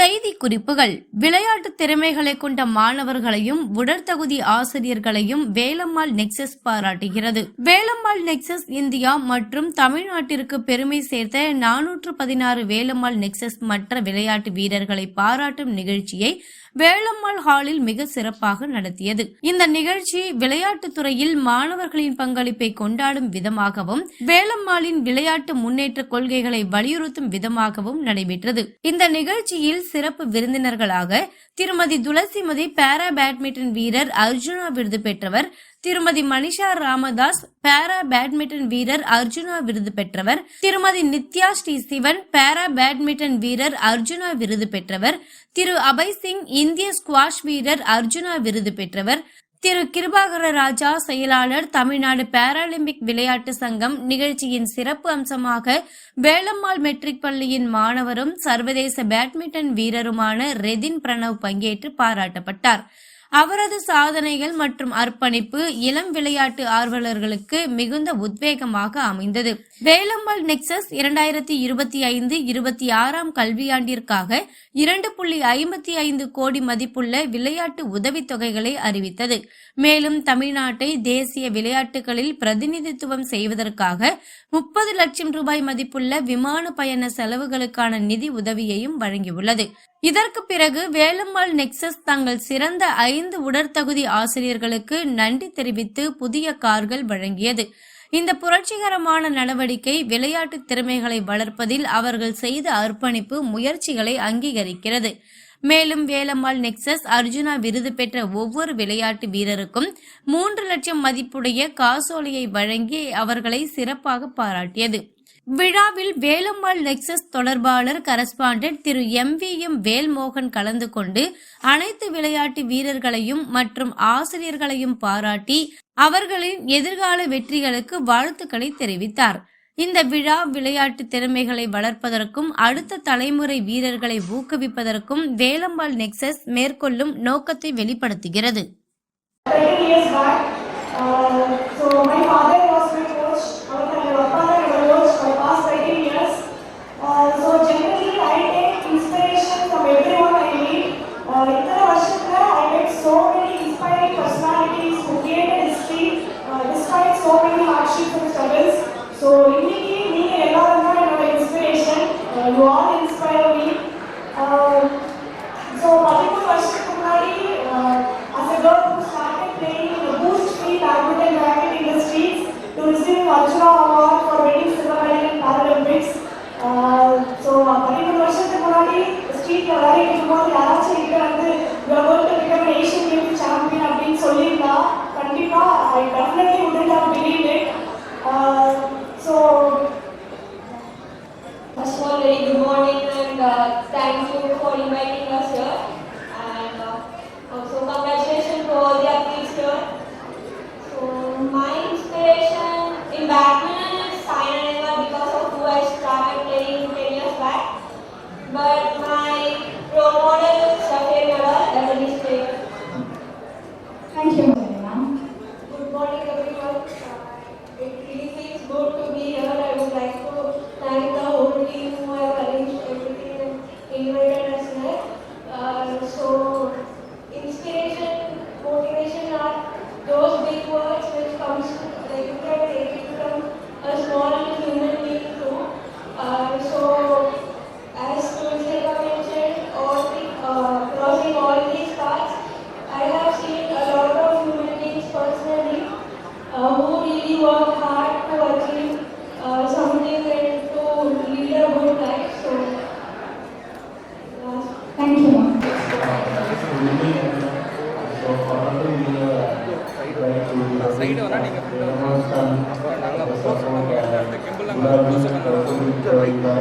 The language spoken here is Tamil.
செய்தி குறிப்புகள் விளையாட்டு திறமைகளை கொண்ட மாணவர்களையும் உடற்தகுதி ஆசிரியர்களையும் வேலம்மாள் நெக்சஸ் பாராட்டுகிறது. வேலம்மாள் நெக்சஸ் இந்தியா மற்றும் தமிழ்நாட்டிற்கு பெருமை சேர்த்த நானூற்று பதினாறு வேலம்மாள் நெக்சஸ் மற்ற விளையாட்டு வீரர்களை பாராட்டும் நிகழ்ச்சியை வேளம்மாள் ஹாலில் மிக சிறப்பாக நடத்தியது. இந்த நிகழ்ச்சி விளையாட்டுத் துறையில் மாணவர்களின் பங்களிப்பை கொண்டாடும் விதமாகவும் வேலம்மாளின் விளையாட்டு முன்னேற்ற கொள்கைகளை வலியுறுத்தும் விதமாகவும் நடைபெற்றது. இந்த நிகழ்ச்சியில் சிறப்பு விருந்தினர்களாக திருமதி துளசிமதி பேரா பேட்மிண்டன் வீரர் அர்ஜுனா விருது பெற்றவர் திருமதி மனிஷா ராமதாஸ் பேரா பேட்மிண்டன் வீரர் அர்ஜுனா விருது பெற்றவர். திருமதி நித்யா ஸ்ரீ சிவன் பேரா பேட்மிண்டன் வீரர் அர்ஜுனா விருது பெற்றவர். திரு அபய் சிங் இந்திய ஸ்குவாஷ் வீரர் அர்ஜுனா விருது பெற்றவர். திரு கிருபாகர ராஜா செயலாளர் தமிழ்நாடு பாராலிம்பிக் விளையாட்டு சங்கம் நிகழ்ச்சியின் சிறப்பு அம்சமாக வேலம்மாள் மெட்ரிக் பள்ளியின் மாணவரும் சர்வதேச பேட்மிண்டன் வீரருமான ரெதின் பிரணவ் பங்கேற்று பாராட்டப்பட்டார். அவரது சாதனைகள் மற்றும் அர்ப்பணிப்பு இளம் விளையாட்டு ஆர்வலர்களுக்கு மிகுந்த உத்வேகமாக அமைந்தது. வேலம்மாள் நெக்சஸ் இரண்டாயிரத்தி இருபத்தி ஐந்து இருபத்தி ஆறாம் கல்வியாண்டிற்காக இரண்டு புள்ளி ஐம்பத்தி ஐந்து கோடி மதிப்புள்ள விளையாட்டு உதவித்தொகைகளை அறிவித்தது. மேலும் தமிழ்நாட்டை தேசிய விளையாட்டுகளில் பிரதிநிதித்துவம் செய்வதற்காக முப்பது லட்சம் ரூபாய் மதிப்புள்ள விமான பயண செலவுகளுக்கான நிதி உதவியையும் வழங்கியுள்ளது. இதற்கு பிறகு வேலம்மாள் நெக்சஸ் தங்கள் சிறந்த ஐந்து உடற்தகுதி ஆசிரியர்களுக்கு நன்றி தெரிவித்து புதிய கார்கள் வழங்கியது. இந்த புரட்சிகரமான நடவடிக்கை விளையாட்டு திறமைகளை வளர்ப்பதில் அவர்கள் செய்த அர்ப்பணிப்பு முயற்சிகளை அங்கீகரிக்கிறது. மேலும் வேலம்மாள் நெக்சஸ் அர்ஜுனா விருது பெற்ற ஒவ்வொரு விளையாட்டு வீரருக்கும் மூன்று லட்சம் மதிப்புடைய காசோலையை வழங்கி அவர்களை சிறப்பாக பாராட்டியது. விழாவில் வேலம்மாள் நெக்சஸ் தொடர்பாளர் correspondent Thiru M V M Velmohan கலந்து கொண்டு அனைத்து விளையாட்டு வீரர்களையும் மற்றும் ஆசிரியர்களையும் பாராட்டி அவர்களின் எதிர்கால வெற்றிகளுக்கு வாழ்த்துக்களை தெரிவித்தார். இந்த விழா விளையாட்டு திறமைகளை வளர்ப்பதற்கும் அடுத்த தலைமுறை வீரர்களை ஊக்குவிப்பதற்கும் வேலம்மாள் நெக்சஸ் மேற்கொள்ளும் நோக்கத்தை வெளிப்படுத்துகிறது. Very good morning and uh, thank you for inviting us here. розбитого Amen. Uh,